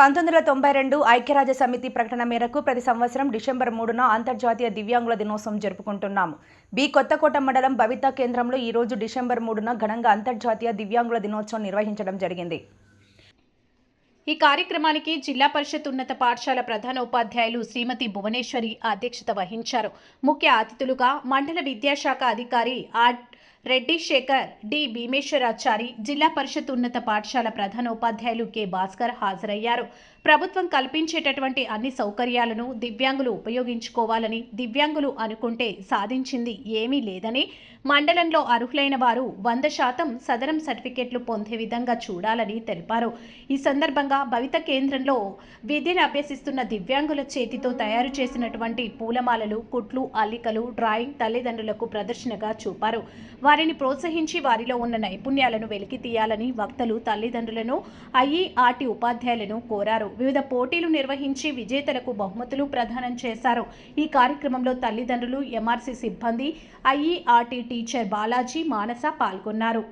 పంతొమ్మిది వందల తొంభై రెండు ఐక్యరాజ్య సమితి ప్రకటన మేరకు ప్రతి సంవత్సరం డిసెంబర్ మూడున అంతర్జాతీయ దివ్యాంగుల దినోత్సవం జరుపుకుంటున్నాము. బి. కొత్తకోట మండలం బవిత కేంద్రంలో ఈ రోజు డిసెంబర్ మూడున ఘనంగా అంతర్జాతీయ దివ్యాంగుల దినోత్సవం నిర్వహించడం జరిగింది. ఈ కార్యక్రమానికి జిల్లా పరిషత్ ఉన్నత పాఠశాల ప్రధాన ఉపాధ్యాయులు శ్రీమతి భువనేశ్వరి అధ్యక్షత వహించారు. ముఖ్య అతిథులుగా మండల విద్యాశాఖ అధికారి ఆర్. రెడ్డి శేఖర్ డి. భీమేశ్వరాచారి జిల్లా పరిషత్ ఉన్నత పాఠశాల ప్రధాన ఉపాధ్యాయులు కె. భాస్కర్ హాజరయ్యారు. ప్రభుత్వం కల్పించేటటువంటి అన్ని సౌకర్యాలను దివ్యాంగులు ఉపయోగించుకోవాలని దివ్యాంగులు అనుకుంటే సాధించింది ఏమీ లేదని మండలంలో అర్హులైన వారు వంద శాతం సదరం సర్టిఫికెట్లు పొందే విధంగా చూడాలని తెలిపారు. ఈ సందర్భంగా భవిత కేంద్రంలో విద్యను అభ్యసిస్తున్న దివ్యాంగుల చేతితో తయారు చేసినటువంటి పూలమాలలు కుట్లు అల్లికలు డ్రాయింగ్ తల్లిదండ్రులకు ప్రదర్శనగా చూపారు. వారిని ప్రోత్సహించి వారిలో ఉన్న నైపుణ్యాలను వెలికి తీయాలని వక్తలు తల్లిదండ్రులను ఐఈఆర్టీ ఉపాధ్యాయులను కోరారు. వివిధ పోటీలు నిర్వహించి విజేతలకు బహుమతులు ప్రదానం చేశారు. ఈ కార్యక్రమంలో తల్లిదండ్రులు ఎంఆర్సీ సిబ్బంది ఐఈఆర్టీ టీచర్ బాలాజీ మానస పాల్గొన్నారు.